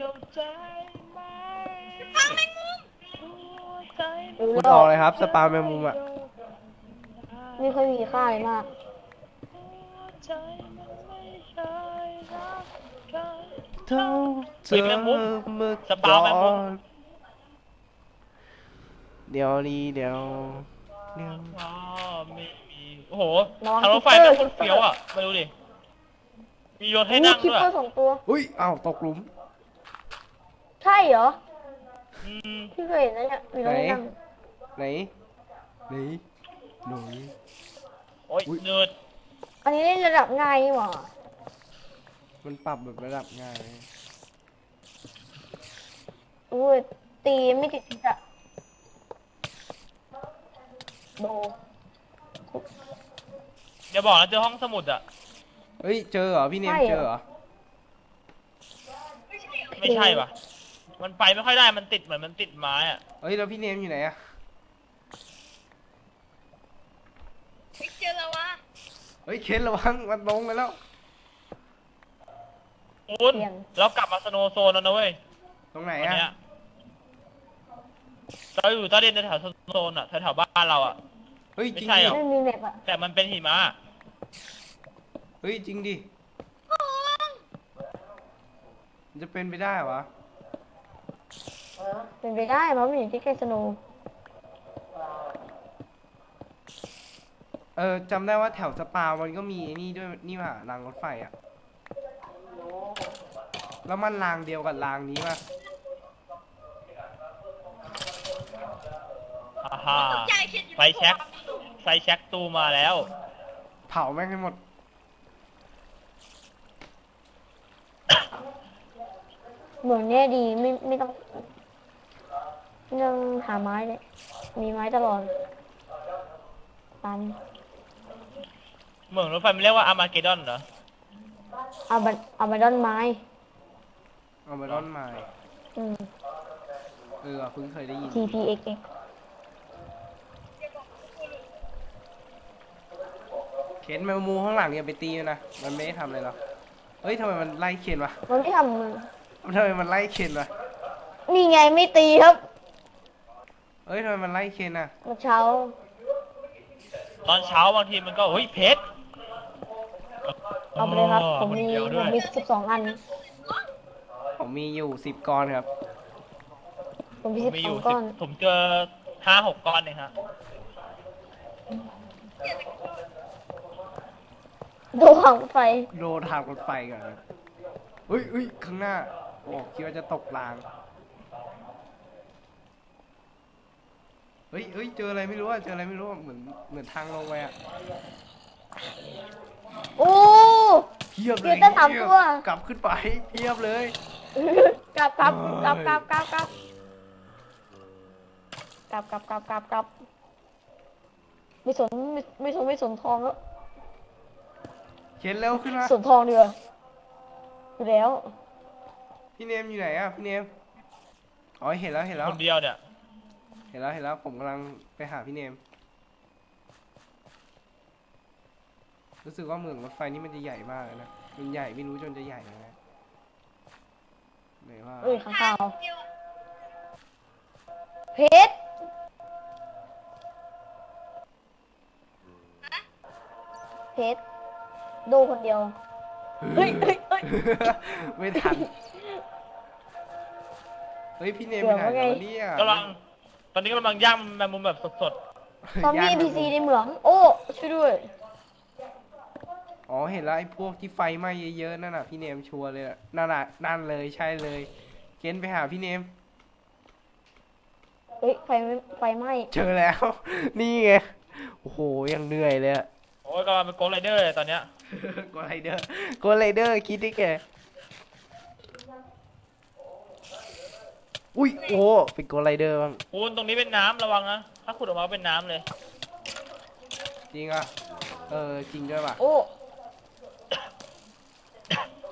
เข้าใจไหมฟังแมงมุมหัวใจรู้คุณแล้วออกเลยครับ สปาแมงมุมอะ ไม่ค่อยมีค่าเลยมากหัวใจมันไม่เคยรักใครเท่าเจอเมื่อสปาแมงมุมก่อนเดี๋ยวนี้เดี๋ยวเดี๋ยวอ๋อมีมีโอ้โหระวังทางรถไฟคิปเปอร์เป็นคนเฟี้ยวอะ มาดูดิ มีรถให้มีนั่งคิปด้วยเปอร์สองตัวอุ้ยอ้าวตกหลุม ใช่เหรอ อืมพี่เคยเห็นนะเนี่ยมีรถให้นั่งไหน ไหนหนูโอ้ยอุ๊ย เนิร์ดอันนี้เล่นระดับง่ายนี่หว่ามันปรับแบบระดับง่ายอุ้ยตีไม่ติดติดอะโดอย่าบอกนะเจอห้องสมุดอะเฮ้ย เจอเหรอ พี่เนมเจอเหรอ ไม่ใช่ปะ มันไปไม่ค่อยได้มันติดเหมือนมันติดไม้อะเฮ้ยแล้วพี่เนมอยู่ไหนอะไม่เจอแล้ววะเฮ้ยเคนระวังมันลงไปแล้วคุณเรากลับมาสโนว์โซนแล้วนะเว้ยตรงไหนวันอะเนี้ยเราอยู่ใต้ดินในแถวโซนอะแถวๆบ้านเราอะเฮ้ยไม่จริงใช่ดิหรอ ไม่มีแมปอะแต่มันเป็นหิมะเฮ้ยจริงดิมันจะเป็นไปได้เหรอวะ เป็นไปได้เพราะมันอยู่ที่ใกล้สโนว์เออจำได้ว่าแถวสปามันก็มีไอ้นี่ด้วยนี่ว่ารางรถไฟอะแล้วมันรางเดียวกับรางนี้ป่ะฮ่าฮ่าตกใจคิดอยู่ไฟแช็กไฟแช็กตูมาแล้ว เผาแม่งให้หมดเหมืองเนี่ยดีไม่ไม่ต้อง ไม่ต้องหาไม้เลยมีไม้ตลอดตันเหมืองรถไฟมันเรียกว่าอาร์มาเกดอนเหรอ เอาบันเอาบันดอนไม้ เอามาร่อนไม้อืม เออเพิ่งเคยได้ยิน TPXX เข็นแมวมูข้างหลังอย่าไปตีมันนะ มันไม่ได้ทำอะไรหรอกเฮ้ยทำไมมันไล่เข็นวะมันไม่ทำมันทำไมมันไล่เข็นวะ นี่ไงไม่ตีครับ เฮ้ยทำไมมันไล่เข็นอะ เมื่อเช้า ตอนเช้าบางทีมันก็เฮ้ยเพชรเอาไปเลยครับอ๋อผมมีนเดียวผด้วมยมีสิบสองอัน ผมมีอยู่สิบก้อนครับ ผมมีผมสิบมีอสอยู่งสิก้บอน ผมเจอห้าหกก้อนเองฮะดูหางไฟโดนทางรถไฟก่อนครับเฮ้ยเฮ้ยข้างหน้า โอ้คิดว่าจะตกราง เฮ้ยเฮ้ยเจออะไรไม่รู้อะเจออะไรไม่รู้อะเหมือนเหมือนทางลงไปอะโอ้ เพียบเลเจอยตั้งสามเพียบตัว กลับขึ้นไปเพียบเลย กลับกลับกลับกลับกลับกลับกลับกลับกลับกลับกลับไม่สนไม่ไม่สนไม่สนทองแล้วเข็นเร็วขึ้นมาสนทองดีกว่าอยู่แล้ว พี่เนมอยู่ไหนอะพี่เนม อ๋อเห็นแล้วเห็นแล้วคนเดียวเนี่ยเห็ นแล้วเห็นแล้วผมกำลังไปหาพี่เนม รู้สึกว่าเหมืองรถไฟนี่มันจะใหญ่มากเลยนะ มันใหญ่ไม่รู้จนจะใหญ่ยังไงไหนว่าเอ้ยข้างคาวเดียวเพชรเพชรดูคนเดียว เฮ้ยเฮ้ยเฮ้ยไม่ทัน เฮ้ยพี่เนมไปไหนเดี๋ยวว่าไงแล้วเนี่ย กำลัง ตอนนี้กำลังย่างแมงมุมแบบสดซอมบี้ย่าง NPC ในเหมือง โอ้ ช่วยด้วย อ๋อเห็นแล้วไอ้พวกที่ไฟไหม้เยอะๆนั่นน่ะพี่เนมชัวร์เลยอะนั่นน่ะนั่นเลยใช่เลยเกณฑ์ไปหาพี่เนม เฮ้ย ไฟไม่ไฟไหม้เจอแล้ว นี่ไงโอ้โหยังเหนื่อยเลยอะ ๆ โอ้ยกำลังเป็นโกลไรเดอร์เลยตอนเนี้ย โกไรเดอร์โกไรเดอร์คิดดิแก อุ้ยโอ้เป็นโกไรเดอร์บ้างคุณตรงนี้เป็นน้ำระวังนะ ถ้าขุดออกมาเป็นน้ำเลย จริงอะเออจริงด้วยป่ะโอ้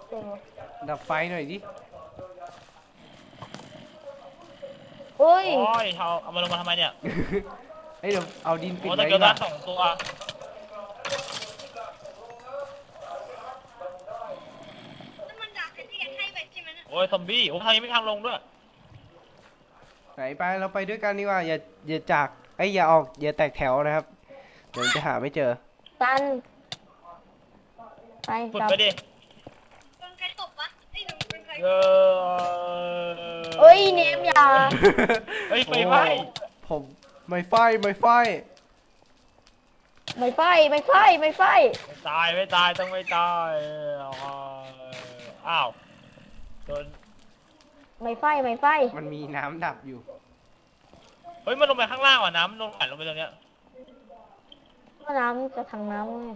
เจ๋งว่ะดับไฟหน่อยดิเฮ้ย โอ้ยเอาเอามาลงมาทำไมเนี่ยเฮ้ยเดี๋ยวเอาดินปิดโอ้ไว้ตะดีเกียบกด้าว่านสองตัวนั่นมันดาบเพชรที่แกให้ไปใช่ไหมนะโอ้อ้ยซอมบี้โอ้ทางนี้ไม่ทางลงด้วย ไหนไปเราไปด้วยกันดีกว่าอย่าอย่าจากไอ้ยอย่าออกอย่าแตกแถวนะครับเดี๋ยวจะหาไม่เจอ ตัน ไปฝึกกลับไปดิโดนใครตบวะไอ้ยโดนโดนใครเออเอ้ยเนมอย่าเฮ้ยไฟไหม้ผมไม่ไฟไม่ไฟไม่ไฟไม่ไฟไม่ไฟไม่ตายไม่ตายต้องไม่ตายอ้าวโดน ไม่ไฟไม่ไฟมันมีน้ำดับอยู่ เฮ้ยมันลงไปข้างล่างว่ะน้ำมันลงไหลลงไปตรงเนี้ยก็น้ำจะทางน้ำไง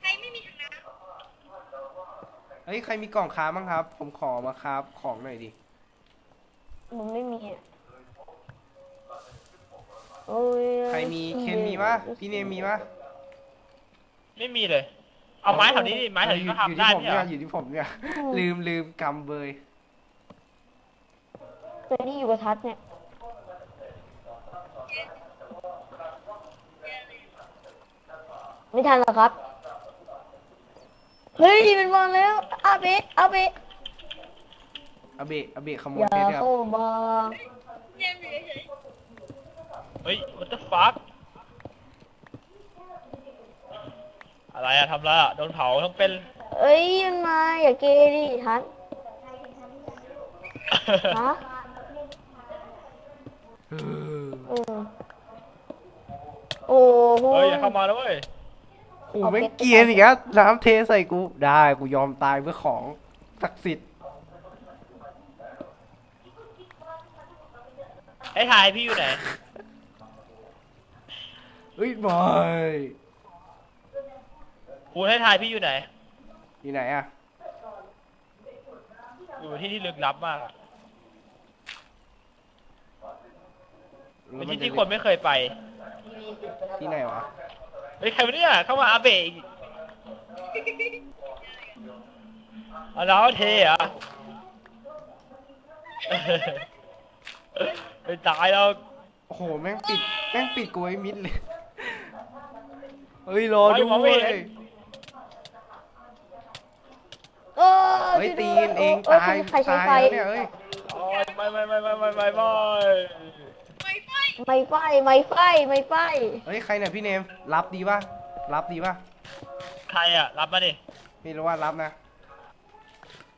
ใครไม่มีทางน้เฮ้ย ใครมีกล่องค้าบ้างครับ ผมขอมาครับ ของหน่อยดิมันไม่มีอะโอ้ยใครมีเคนมีปะพี่เนมมีปะไม่มีเลย เอาไม้แถวนี้ดิไม้แถวนี้ก็อยู่ทำได้ที่ผมเนี่ยเนี่ยอยู่ที่ผมเนี่ย ลืมลืมกำเบย เคยที่อยู่กับทัศน์เนี่ยไม่ทันหรอกครับ เฮ้ยมันมาแล้ว อาเบะอาเบะอาเบะอาเบะขโมอยย่าเพชรครับ เข้ามาำเนี่ยอยู่เฉยเฮ้ย what the fuck อะไรอะทำอะไรอะโดนเผาทั้งเป็น เอ้ยมันมาอย่าเกดิทัศน์ฮะ เออเออโอ้โห เฮ้ยอย่าเข้ามาแล้วเว้ยโอ้ไม่งเกรียนอีกแล้วน้ำเทใส่กูได้กูยอมตายเพื่อของศักดิ์สิทธิ์ให้ถ่ายพี่อยู่ไหนเฮ้ยบอยคุณให้ถ่ายพี่อยู่ไหน อยู่ไหนอะอยู่ที่ที่ลึกลับมากอะ แล้ เป็นวมัที่จะที่คนไม่เคยไปที่ไหนวะเฮ้ยใครวะเนี่ยเข้ามาอาเบะอีกเอาแล้วเทเหรอะไปตายแล้วโอ้โหแม่งปิดแม่งปิดกูไว้มิดเลยเฮ้ยรอด้มองไม่วยเห็นเออเฮ้ยช่วตีด้วกันเองเออตายใครใช้ตายไฟแล้วเนี่ยเอ้ย โอ้ยไม่ไม่ไม่ไม่ไม่ไม่ไม่ๆ ไฟไฟไม่ไฟไม่ไฟไม่ไฟเฮ้ยใครเนี่ยพี่เนม รับดีป่ะ รับดีป่ะ ใครอะ รับมาดิไม่รู้ว่ารับนะ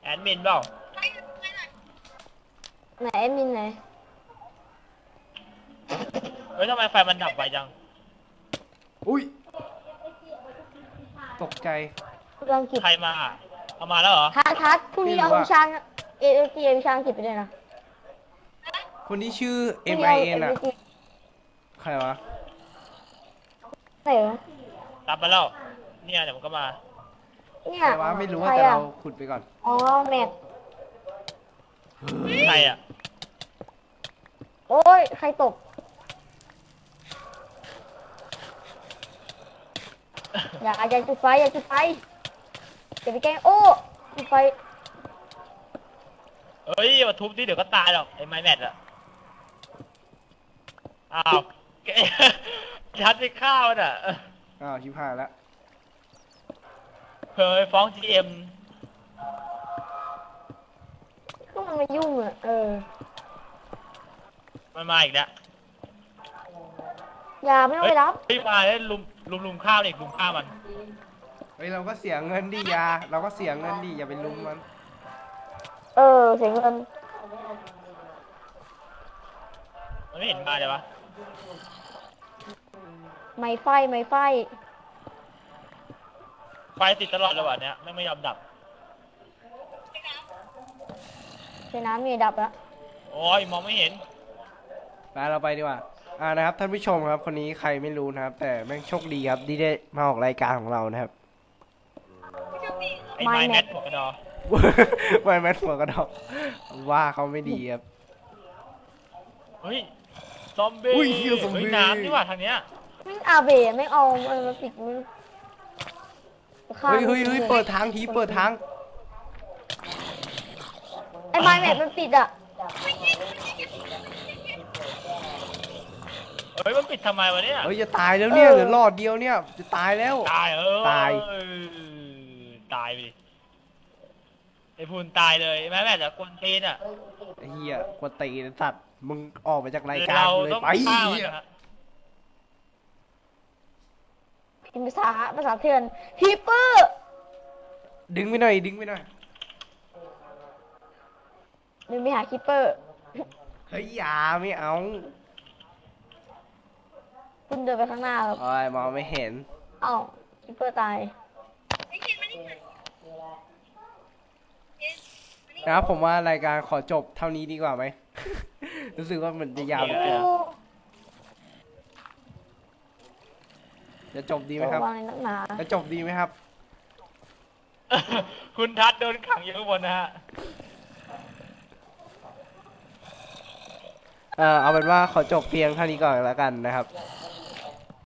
แอดมินเปล่าไฟไฟหน่อยไหนแอดมินไหนเฮ้ยทำไมไฟมันดับไวจัง อุ้ย ตกใจภาษาอังกฤษใครมาเอามาแล้วเหรอ ทัศน์ทัศน์พรุ่งนี้ไม่รู้เอาอะวิชาเอเอจีวิชาอังกฤษไปเลยนะ คนที่ชื่อพรุ่ง M นี้ I เา N อะ ALG ใครวะ ไหนวะรับมาแล้ว เนี่ยเดี๋ยวมันก็มา เนี่ใคยรวะไม่รู้ว่าใคแต่อะเราขุดไปก่อน อ๋อแมทใครอะ โอ้ยใครตก อย่าอย่าจุดไฟอย่าจุดไฟอย่าไปแกล้งโอ้จุดไฟเฮ้ยมาทุบดิเดี๋ยวก็ตายหรอกไอ้ไม้แมทอะอ้าวแก ชัดไปฆ่ามันอะอ้าวชิบหายแล้วเผื่อไปฟ้อง GM ก็มันมายุ่งอะ เออ มันมาอีกแล้วอย่าไม่ต้องไปรับ เฮ้ยมาแล้วลุมลุมลุมข้าวนี่ลุมข้าวมัน เฮ้ยเราก็เสียเงินดิยา เราก็เสียเงินดิอย่าไปลุมมัน เออ เสียเงิน มันไม่เห็นมาเลยวะ ไม่ไฟไม่ไฟ ไฟติดตลอดเลยวะเนี้ยไม่งไม่ยอมดับ ใช้น้ำมีดับแล้วโอ้ยมองไม่เห็น ไปเราไปดีกว่า อ่านะครับ ท่านผู้ชมครับ คนนี้ใครไม่รู้นะครับ แต่แม่งโชคดีครับที่ได้มาออกรายการของเรานะครับผู้โชคดีไอ้ไม้แมทหัวกระดอไม่แม่นหัวกระดอกว่าเขาไม่ดีครับ เฮ้ย ซอมบี้อุ้ยเหี้ยซอมบี้เฮ้ยน้ำนี่หว่าทางเนี้ยไม่งอาเบะไม่เอามันมาปิดมันฆ่าเฮ้ยเฮ้ยเฮ้ยเปิดทางทีเปิดทาง ไอ้ไม้แมทมันปิดอะเฮ้ยมันปิดทำไมวะเนี่ยเฮ้ยจะตายแล้วเนี่ยเออเหลือหลอดเดียวเนี่ยจะตายแล้ว ตายเออตายตายไปดิไอ้พูนตายเลยแม้แบบจะกวนตีนอะไอ้เหี้ยกวนตีนสัตว์ มึงออกมาจากรายคือการเราเลยต้องไปฆ่ามันเหี้ยนะฮะพิมพ์ภาษาภาษาเถื่อนฮิปเปอร์ดึงไปหน่อย ดึงไปหน่อยเดินไปหาคิปเปอร์เฮ้ยอย่าไม่เอาคุณเดินไปข้างหน้าครับโอ้ยมองไม่เห็นเอ้าคิปเปอร์ตายไอ้เคนมานี่หน่อยเคนมานี่นะครับผมว่ารายการขอจบเท่านี้ดีกว่าไหม รู้สึกว่ามันจะยาวเหลือเกินจะจบดีไหมครับ วางในนักหนาจะจบดีไหมครับ คุณทัศน์โดนขังอยู่ข้างบนนะฮะ เออเอาเป็นว่าขอจบเพียงเท่านี้ก่อนแล้วกันนะครับ